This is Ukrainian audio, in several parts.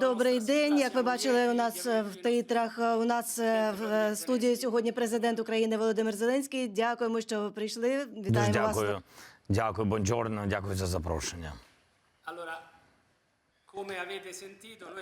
Добрий день. Як ви бачили, у нас в титрах у нас е, в студії сьогодні президент України Володимир Зеленський. Дякуємо, що ви прийшли. Дуже Вітаємо вас. дякую. Дякую, бонджорно, дякую за запрошення.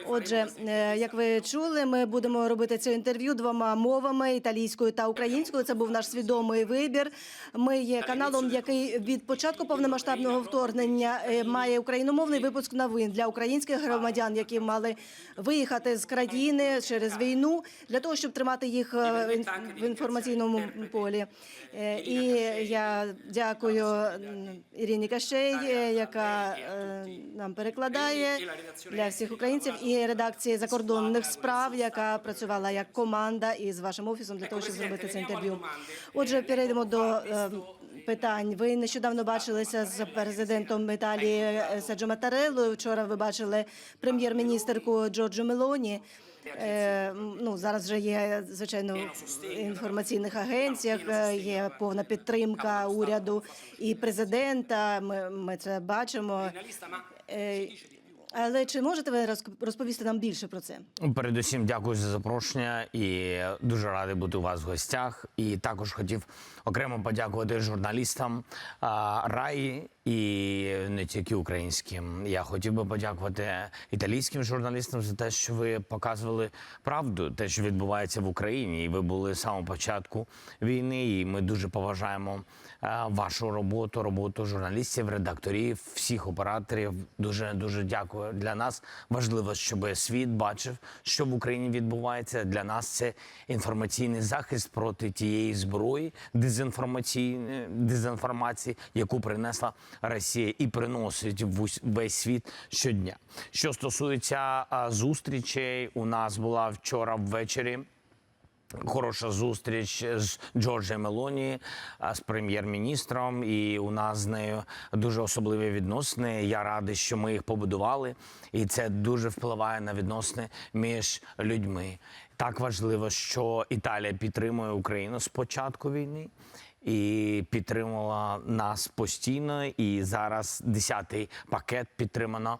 Отже, faremo questa е, як ви чули, ми будемо робити це інтерв'ю двома мовами італійською та українською. Це був наш свідомий вибір. Ми є каналом, який від початку повномасштабного вторгнення е, має україномовний випуск новин для українських громадян, які мали виїхати з країни через війну для того, щоб тримати їх е, в інформаційному полі. І я дякую Ірині Кащей, е, яка нам перекладає для всіх українців, і редакції закордонних справ, яка працювала як команда із вашим офісом для того, щоб зробити це інтерв'ю. Отже, перейдемо до е, питань. Ви нещодавно бачилися з президентом Італії е, Серджо Матарелло. Вчора ви бачили прем'єр-міністерку Джорджо Мелоні. Е, ну зараз вже є звичайно в інформаційних агенціях. Є повна підтримка уряду і президента. Ми, ми це бачимо. Але чи можете ви розповісти нам більше про це? Передусім, дякую за запрошення і дуже радий бути у вас в гостях. І також хотів окремо подякувати журналістам Раї і не тільки українським. Я хотів би подякувати італійським журналістам за те, що ви показували правду, те, що відбувається в Україні. І ви були з самого початку війни. І ми дуже поважаємо вашу роботу, роботу журналістів, редакторів, всіх операторів. Дуже дуже дякую. Для нас важливо, щоб світ бачив, що в Україні відбувається. Для нас це інформаційний захист проти тієї зброї, дезінформаційної дезінформації, яку принесла Росія і приносить весь світ щодня. Що стосується зустрічей, у нас була вчора ввечері. Хороша зустріч з Джорджем Мелоні, з прем'єр-міністром, і у нас з нею дуже особливі відносини. Я радий, що ми їх побудували, і це дуже впливає на відносини між людьми. Так важливо, що Італія підтримує Україну з початку війни і підтримувала нас постійно. І зараз десятий пакет підтримано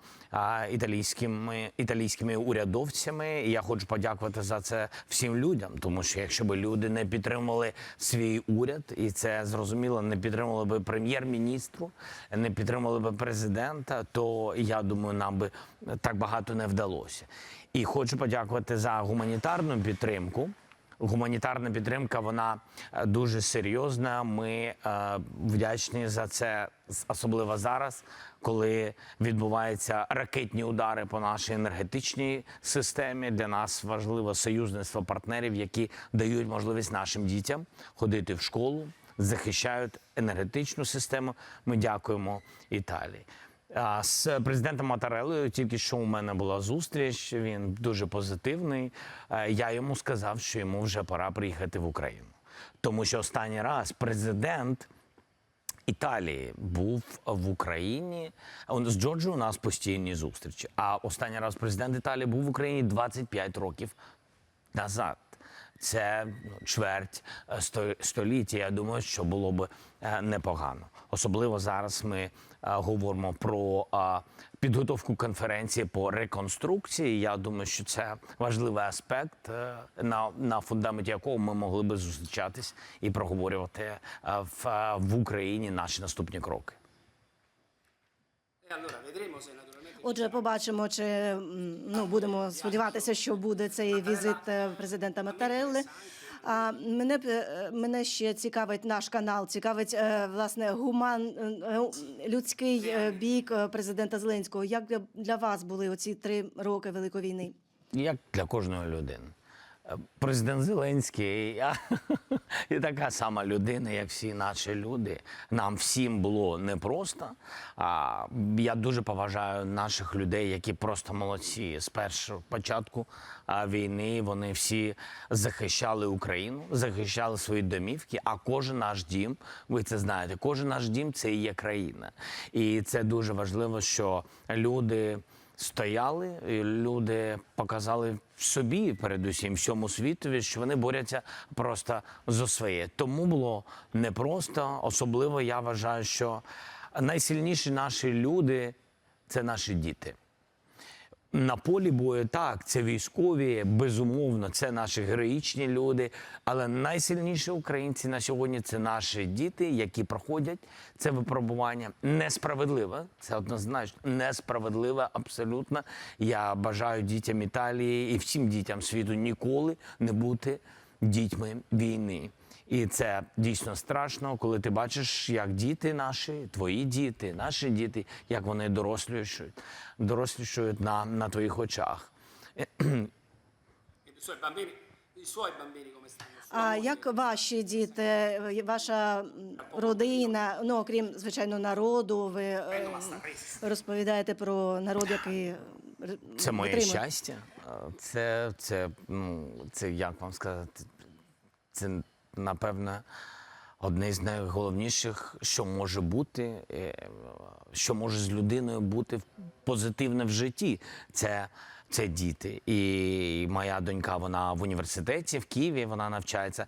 італійськими італійськими урядовцями. І я хочу подякувати за це всім людям, тому що якщо б люди не підтримували свій уряд, і це зрозуміло, не підтримували би прем'єр-міністру, не підтримували би президента, то я думаю, нам би так багато не вдалося. І хочу подякувати за гуманітарну підтримку. Гуманітарна підтримка вона е, дуже серйозна. Ми е, вдячні за це, особливо зараз, коли відбуваються ракетні удари по нашій енергетичній системі. Для нас важливо союзництво партнерів, які дають можливість нашим дітям ходити в школу, захищають енергетичну систему. Ми дякуємо Італії. З президентом Матарелою тільки що у мене була зустріч. Він дуже позитивний. Е, Я йому сказав, що йому вже пора приїхати в Україну, тому що останній раз президент. Італії був в Україні. З Джорджо у нас постійні зустрічі. А останній раз президент Італії був в Україні 25 років назад. Це чверть е, століття. Я думаю, що було б е, непогано. Особливо зараз ми е, говоримо про підготовку конференції по реконструкції. Я думаю, що це важливий аспект, на, на фундаменті якого ми могли би зустрічатись і проговорювати в, в Україні наші наступні кроки. E allora vedremo se naturalmente Отже, побачимо, чи ну будемо сподіватися, що буде цей візит е, президента Матарелли. А мене е, мене ще цікавить наш канал, цікавить е, власне гуман людський бік президента Зеленського. Як для вас були оці три роки Великої війни? як для кожної людини. Президент Зеленський і така сама людина, як всі наші люди. Нам всім було непросто. А я дуже поважаю наших людей, які просто молодці. З першого початку війни вони всі захищали Україну, захищали свої домівки. А кожен наш дім, ви це знаєте, кожен наш дім це і є країна. І це дуже важливо, що люди стояли, і люди показали собі, передусім, всьому світові, що вони борються просто за своє. Тому було непросто. Особливо я вважаю, що найсильніші наші люди це наші діти. На полі бою так, це військові, безумовно, це наші героїчні люди. Але найсильніші українці на сьогодні це наші діти, які проходять це випробування. Несправедливе, це однозначно несправедливе, абсолютно. Я бажаю дітям Італії і всім дітям світу ніколи не бути дітьми війни. І це дійсно страшно, коли ти бачиш, як діти наші, твої діти, наші діти, як вони дорослішують, дорослішують на, на твоїх очах. А як ваші діти, е, ваша родина, ну окрім звичайно народу, ви е, розповідаєте про народ, який е, Це моє отримує? щастя. Це, це, ну, це як вам сказати, це напевне одне з найголовніших, що може бути, е, що може з людиною бути позитивне в житті. Це, це діти. І моя донька, вона в університеті в Києві, вона навчається.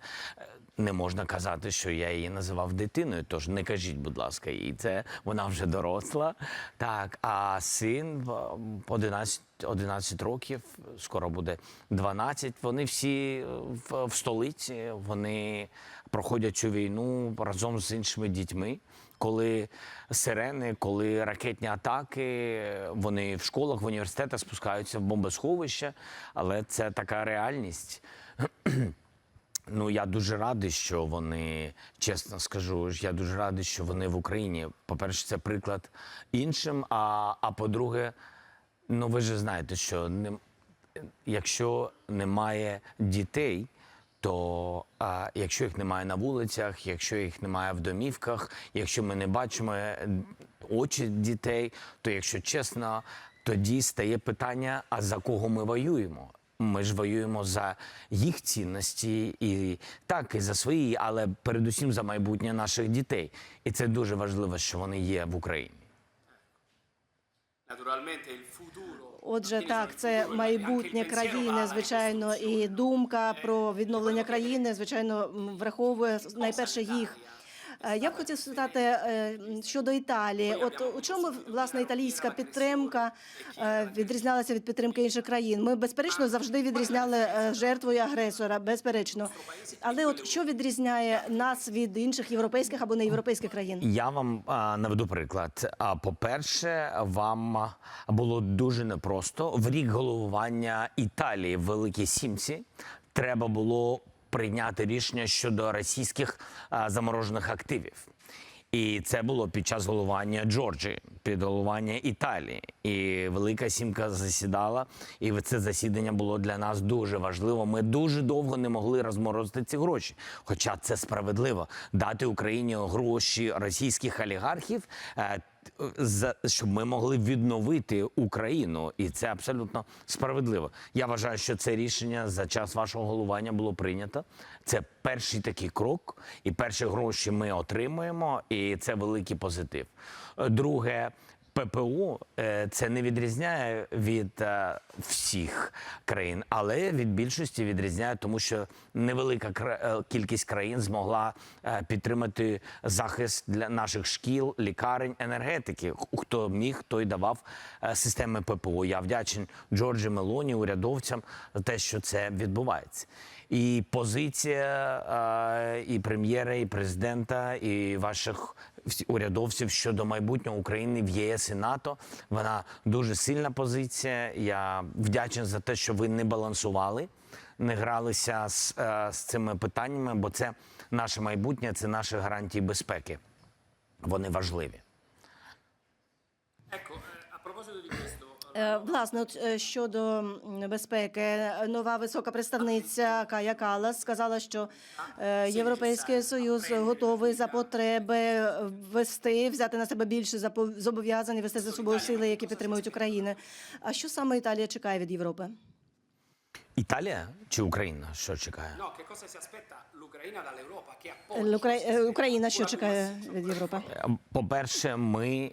Е, Не можна казати, що я її називав дитиною, тож не кажіть, будь ласка, і це вона вже доросла. Так, а син в 11, 11 років, скоро буде 12. Вони всі в, в столиці, вони проходять цю війну разом з іншими дітьми. Коли сирени, коли ракетні атаки, вони в школах, в університетах спускаються в бомбосховище, але це така реальність. Ну, я дуже радий, що вони, чесно скажу, я дуже радий, що вони в Україні. По-перше, це приклад іншим. А, а по-друге, ну ви ж знаєте, що не, якщо немає дітей, то а, якщо їх немає на вулицях, якщо їх немає в домівках, якщо ми не бачимо е, очі дітей, то якщо чесно, тоді стає питання: а за кого ми воюємо? Ми ж воюємо за їх цінності і так, і за свої, але передусім за майбутнє наших дітей. І це дуже важливо, що вони є в Україні. Il. Отже, так, це майбутнє країни, звичайно, і думка про відновлення країни, звичайно, враховує найперше їх. Е, Я б хотів спитати е, щодо Італії. От у чому власне італійська підтримка е, відрізнялася від підтримки інших країн? Ми безперечно завжди відрізняли жертвою агресора, безперечно. Але от що відрізняє нас від інших європейських або неєвропейських країн? Я вам наведу приклад. По-перше, вам було дуже непросто в рік головування Італії в Великій Сімці. Треба було прийняти рішення щодо російських заморожених активів. І це було під час головування Джорджії, під головування Італії. І Велика Сімка засідала, і це засідання було для нас дуже важливо. Ми дуже довго не могли розморозити ці гроші. Хоча це справедливо дати Україні гроші російських олігархів. За щоб ми могли відновити Україну, і це абсолютно справедливо. Я вважаю, що це рішення за час вашого головування було прийнято. Це перший такий крок, і перші гроші ми отримуємо, і це великий позитив. Друге. ППО е, це не відрізняє від е, всіх країн, але від більшості відрізняє, тому що невелика е, кількість країн змогла е, підтримати захист для наших шкіл, лікарень, енергетики. Хто міг, той давав е, системи ППО. Я вдячний Джорджі Мелоні, урядовцям за те, що це відбувається. І позиція і прем'єра, і президента, і ваших урядовців щодо майбутнього України в ЄС і НАТО. Вона дуже сильна позиція. Я вдячний за те, що ви не балансували, не гралися з, е, з цими питаннями, бо це наше майбутнє, це наші гарантії безпеки. Вони важливі. Ecco, Власне, от, е, щодо безпеки, е, нова висока представниця Кая Калас сказала, що е, Європейський Союз готовий за потреби ввести, взяти на себе більше зобов'язань, і вести за собою сили, які підтримують Україну. А що саме Італія чекає від Європи? Італія чи Україна? Що чекає? Е, е, Україна що чекає від Європи? По-перше, ми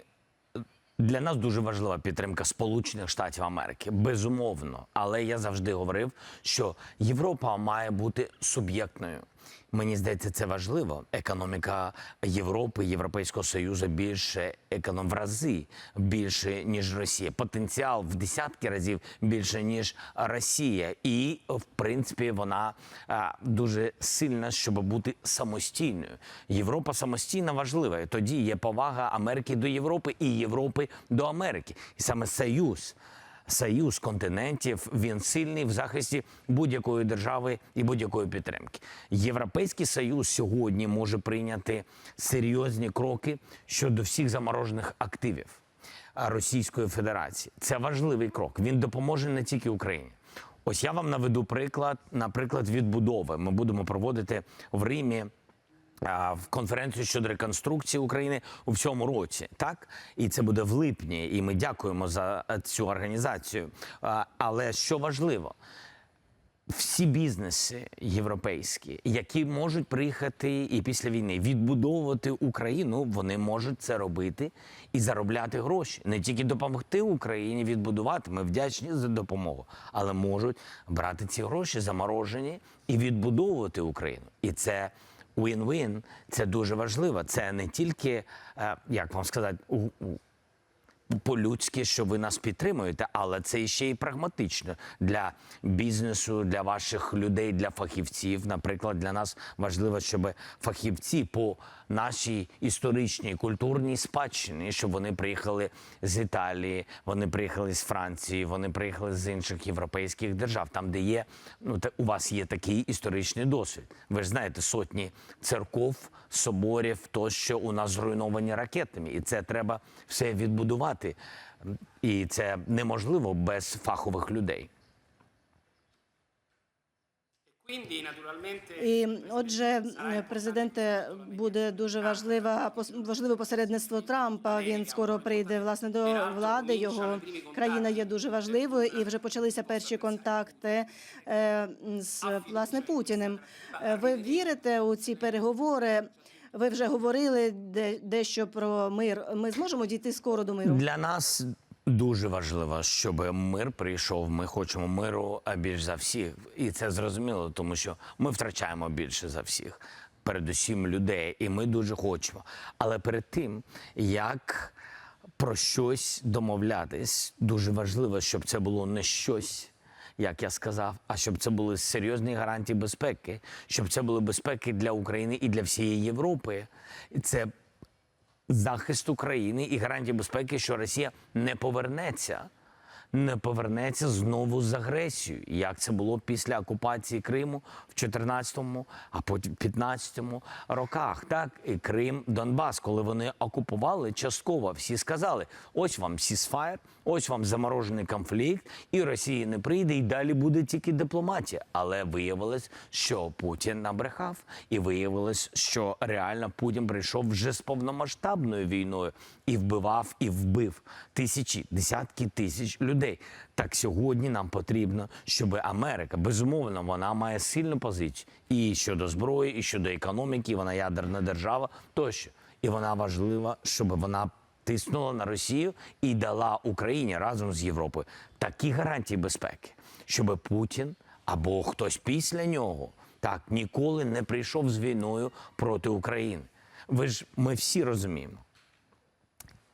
для нас дуже важлива підтримка Сполучених Штатів Америки, безумовно. Але я завжди говорив, що Європа має бути суб'єктною. Мені здається, це важливо. Економіка Європи, Європейського Союзу більше економ в рази більше ніж Росія. Потенціал в десятки разів більше ніж Росія, і в принципі вона а, дуже сильна, щоб бути самостійною. Європа самостійна важлива. І тоді є повага Америки до Європи і Європи до Америки. І саме союз союз континентів він сильний в захисті будь-якої держави і будь-якої підтримки. Європейський союз сьогодні може прийняти серйозні кроки щодо всіх заморожених активів Російської Федерації. Це важливий крок. Він допоможе не тільки Україні. Ось я вам наведу приклад, наприклад, відбудови. Ми будемо проводити в Римі в конференцію щодо реконструкції України у всьому році, так і це буде в липні. І ми дякуємо за е, цю організацію. Але що важливо, всі бізнеси європейські, які можуть приїхати і після війни відбудовувати Україну, вони можуть це робити і заробляти гроші, не тільки допомогти Україні відбудувати. Ми вдячні за допомогу, але можуть брати ці гроші заморожені і відбудовувати Україну. І це win-win, це дуже важливо. Це не тільки е, як вам сказати, по-людськи, що ви нас підтримуєте, але це ще й прагматично для бізнесу, для ваших людей, для фахівців. Наприклад, для нас важливо, щоб фахівці по нашій історичній культурній спадщині, щоб вони приїхали з Італії, вони приїхали з Франції, вони приїхали з інших європейських держав, там, де є ну у вас є такий історичний досвід. Ви ж знаєте, сотні церков, соборів, тощо у нас зруйновані ракетами, і це треба все відбудувати. І це неможливо без фахових людей. І отже, президенте, буде дуже важлива важливе посередництво Трампа. Він скоро прийде власне до влади. Його країна є дуже важливою, і вже почалися перші контакти е, з власне Путіним. Е, Ви вірите у ці переговори? Ви вже говорили де- дещо про мир. Ми зможемо дійти скоро до миру. Для нас дуже важливо, щоб мир прийшов. Ми хочемо миру більш за всіх, і це зрозуміло, тому що ми втрачаємо більше за всіх, передусім людей, і ми дуже хочемо. Але перед тим як про щось домовлятись, дуже важливо, щоб це було не щось. Як я сказав, а щоб це були серйозні гарантії безпеки, щоб це були безпеки для України і для всієї Європи. Це захист України і гарантії безпеки, що Росія не повернеться, не повернеться знову з агресією, як це було після окупації Криму в 14-му, а потім 15-му роках. Так і Крим, Донбас, коли вони окупували частково, всі сказали: ось вам сісфаєр, ось вам заморожений конфлікт, і Росія не прийде, і далі буде тільки дипломатія. Але виявилось, що Путін набрехав, і виявилось, що реально Путін прийшов вже з повномасштабною війною і вбивав, і вбив тисячі, десятки тисяч людей. Так сьогодні нам потрібно, щоб Америка безумовно вона має сильну позицію і щодо зброї, і щодо економіки. Вона ядерна держава тощо, і вона важлива, щоб вона тиснула на Росію і дала Україні разом з Європою такі гарантії безпеки, щоб Путін або хтось після нього так ніколи не прийшов з війною проти України. Ви ж ми всі розуміємо.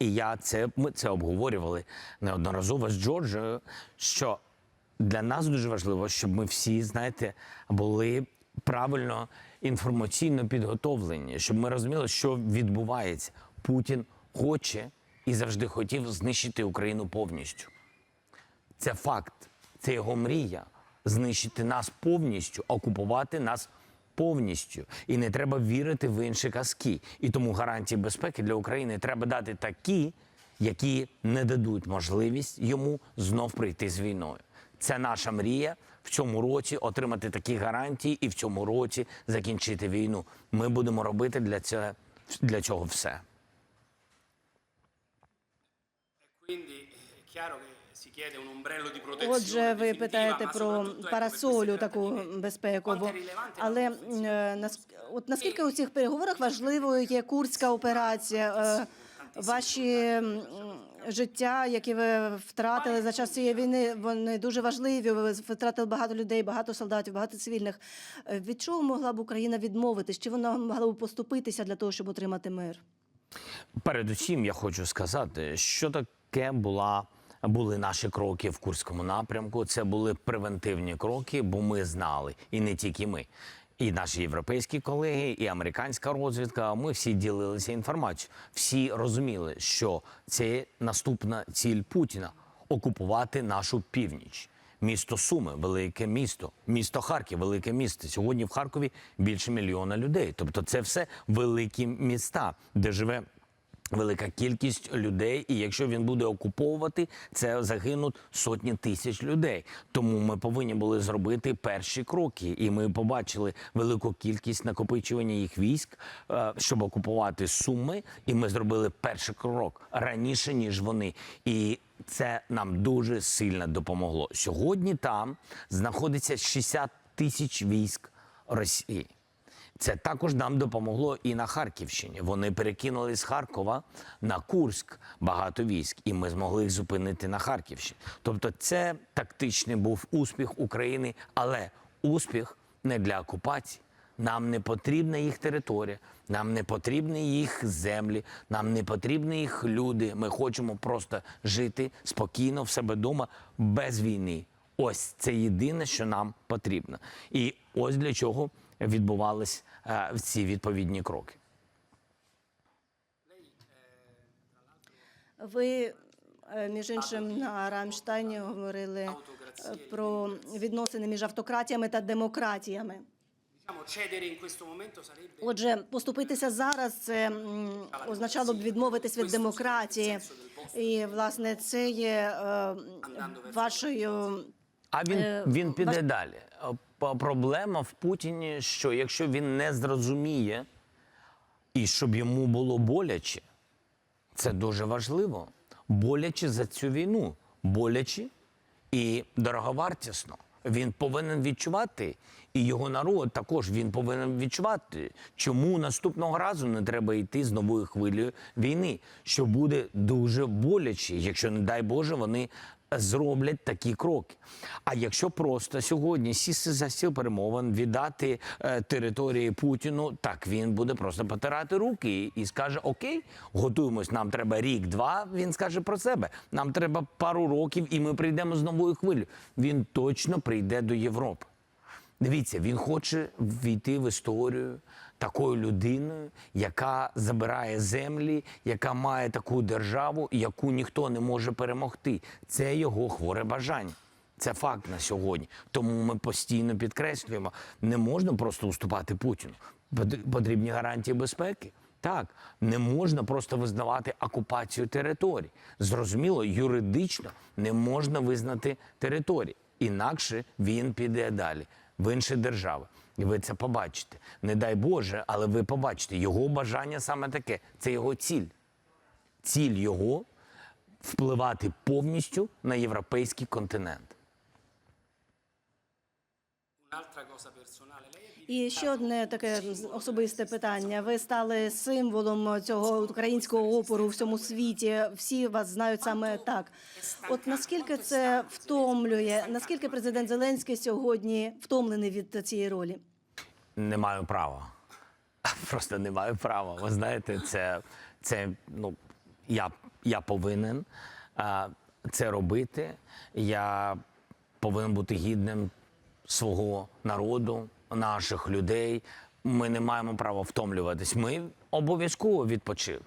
І я це ми це обговорювали неодноразово з Джорджею. Що для нас дуже важливо, щоб ми всі, знаєте, були правильно інформаційно підготовлені, щоб ми розуміли, що відбувається. Путін хоче і завжди хотів знищити Україну повністю. Це факт, це його мрія знищити нас повністю, окупувати нас повністю. І не треба вірити в інші казки. І тому гарантії безпеки для України треба дати такі, які не дадуть можливість йому знов прийти з війною. Це наша мрія в цьому році отримати такі гарантії і в цьому році закінчити війну. Ми будемо робити для цього, для цього все. quindi è chiaro che Отже, ви питаєте про парасолю таку безпекову. Але е, от наскільки у цих переговорах важливою є курська операція? Е, Ваші життя, які ви втратили за час цієї війни, вони дуже важливі. Ви втратили багато людей, багато солдатів, багато цивільних. Е, Від чого могла б Україна відмовитись? Чи вона могла б поступитися для того, щоб отримати мир? Передусім, я хочу сказати, що таке була. Були наші кроки в Курському напрямку. Це були превентивні кроки, бо ми знали, і не тільки ми, і наші європейські колеги, і американська розвідка. Ми всі ділилися інформацією. Всі розуміли, що це наступна ціль Путіна окупувати нашу північ. Місто Суми, велике місто, місто Харків, велике місто. Сьогодні в Харкові більше мільйона людей. Тобто, це все великі міста, де живе велика кількість людей, і якщо він буде окуповувати, це загинуть сотні тисяч людей. Тому ми повинні були зробити перші кроки, і ми побачили велику кількість накопичування їх військ, е, щоб окупувати суми. І ми зробили перший крок раніше ніж вони. І це нам дуже сильно допомогло. Сьогодні там знаходиться 60 тисяч військ Росії. Це також нам допомогло і на Харківщині. Вони перекинули з Харкова на Курськ багато військ, і ми змогли їх зупинити на Харківщині. Тобто, це тактичний був успіх України, але успіх не для окупації. Нам не потрібна їх територія, нам не потрібні їх землі, нам не потрібні їх люди. Ми хочемо просто жити спокійно в себе вдома без війни. Ось це єдине, що нам потрібно. І ось для чого відбувались е, ці відповідні кроки. Ви, е, між іншим, на Рамштайні говорили е, про відносини між автократіями та демократіями. Отже, поступитися зараз це означало б відмовитись від демократії, і власне це є вашою. А він, він піде далі. Проблема в Путіні, що якщо він не зрозуміє, і щоб йому було боляче, це дуже важливо. Боляче за цю війну, боляче і дороговартісно. Він повинен відчувати, і його народ також він повинен відчувати, чому наступного разу не треба йти з новою хвилею війни, що буде дуже боляче, якщо, не дай Боже, вони зроблять такі кроки. А якщо просто сьогодні сісти за стіл перемовин, віддати е, території Путіну, так він буде просто потирати руки і скаже: Окей, готуємось, нам треба рік-два. Він скаже про себе. Нам треба пару років, і ми прийдемо з новою хвилею. Він точно прийде до Європи. Дивіться, він хоче війти в історію такою людиною, яка забирає землі, яка має таку державу, яку ніхто не може перемогти. Це його хворе бажання. Це факт на сьогодні. Тому ми постійно підкреслюємо, не можна просто уступати Путіну. Потрібні гарантії безпеки. Так, не можна просто визнавати окупацію територій. Зрозуміло, юридично не можна визнати території. Інакше він піде далі в інші держави. І ви це побачите. Не дай Боже, але ви побачите, його бажання саме таке. Це його ціль. Ціль його впливати повністю на європейський континент. un'altra cosa personale. Lei І ще одне таке особисте питання. Ви стали символом цього українського опору у всьому світі. Всі вас знають саме так. От наскільки це втомлює? Наскільки президент Зеленський сьогодні втомлений від цієї ролі? Не маю права. Просто не маю права. Ви знаєте, це, це ну, я, я повинен а, це робити. Я повинен бути гідним свого народу, наших людей. Ми не маємо права втомлюватись. Ми обов'язково відпочили.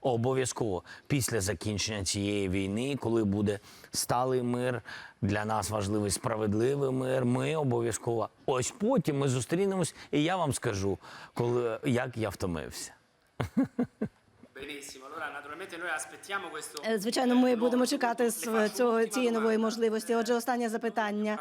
Обов'язково після закінчення цієї війни, коли буде сталий мир, для нас важливий справедливий мир. Ми обов'язково. Ось потім ми зустрінемось, і я вам скажу, коли як я втомився. benissimo. Allora, naturalmente noi aspettiamo questo. Е, Звичайно, ми будемо чекати з цього цієї нової можливості. Отже, останнє запитання.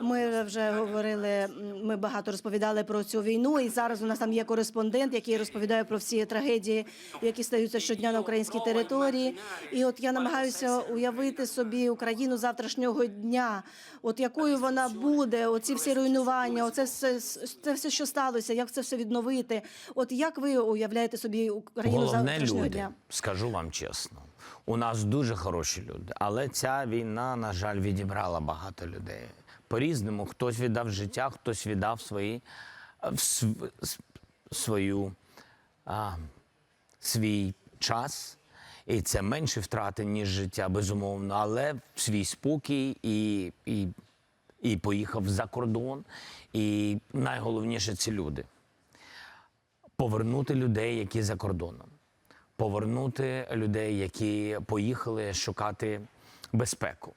Ми вже говорили, ми багато розповідали про цю війну, і зараз у нас там є кореспондент, який розповідає про всі трагедії, які стаються щодня на українській території. І от я намагаюся уявити собі Україну завтрашнього дня. От якою вона буде, оці всі руйнування, оце все це все, що сталося, як це все відновити. От як ви уявляєте собі Україну завтрашнього. Люди. Скажу вам чесно. У нас дуже хороші люди, але ця війна, на жаль, відібрала багато людей. По-різному хтось віддав життя, хтось віддав свої, е, в св- свою а, свій час, і це менше втрати, ніж життя, безумовно, але свій спокій і, і, і поїхав за кордон. І найголовніше це люди. Повернути людей, які за кордоном, повернути людей, які поїхали шукати безпеку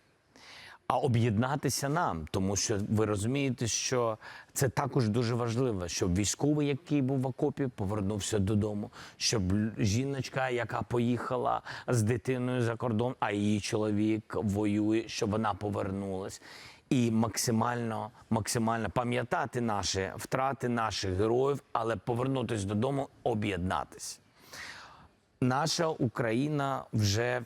а об'єднатися нам, тому що ви розумієте, що це також дуже важливо, щоб військовий, який був в окопі, повернувся додому, щоб жіночка, яка поїхала з дитиною за кордон, а її чоловік воює, щоб вона повернулась. І максимально, максимально пам'ятати наші втрати наших героїв, але повернутися додому, об'єднатися наша Україна вже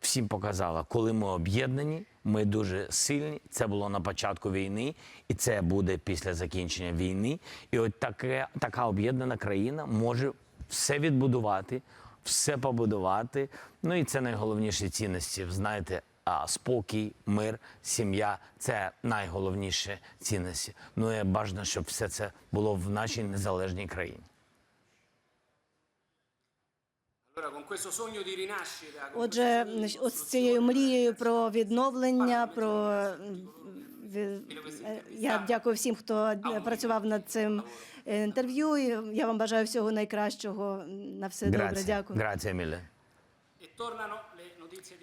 всім показала, коли ми об'єднані, ми дуже сильні. Це було на початку війни, і це буде після закінчення війни. І от таке, така об'єднана країна може все відбудувати, все побудувати. Ну і це найголовніші цінності. Знаєте, спокій, мир, сім'я це найголовніші цінності. Ну і бажано, щоб все це було в нашій незалежній країні. Отже, з цією мрією про відновлення, про е, я дякую всім, хто е, працював над цим е, інтерв'ю. І Я вам бажаю всього найкращого. На все добре. Дякую.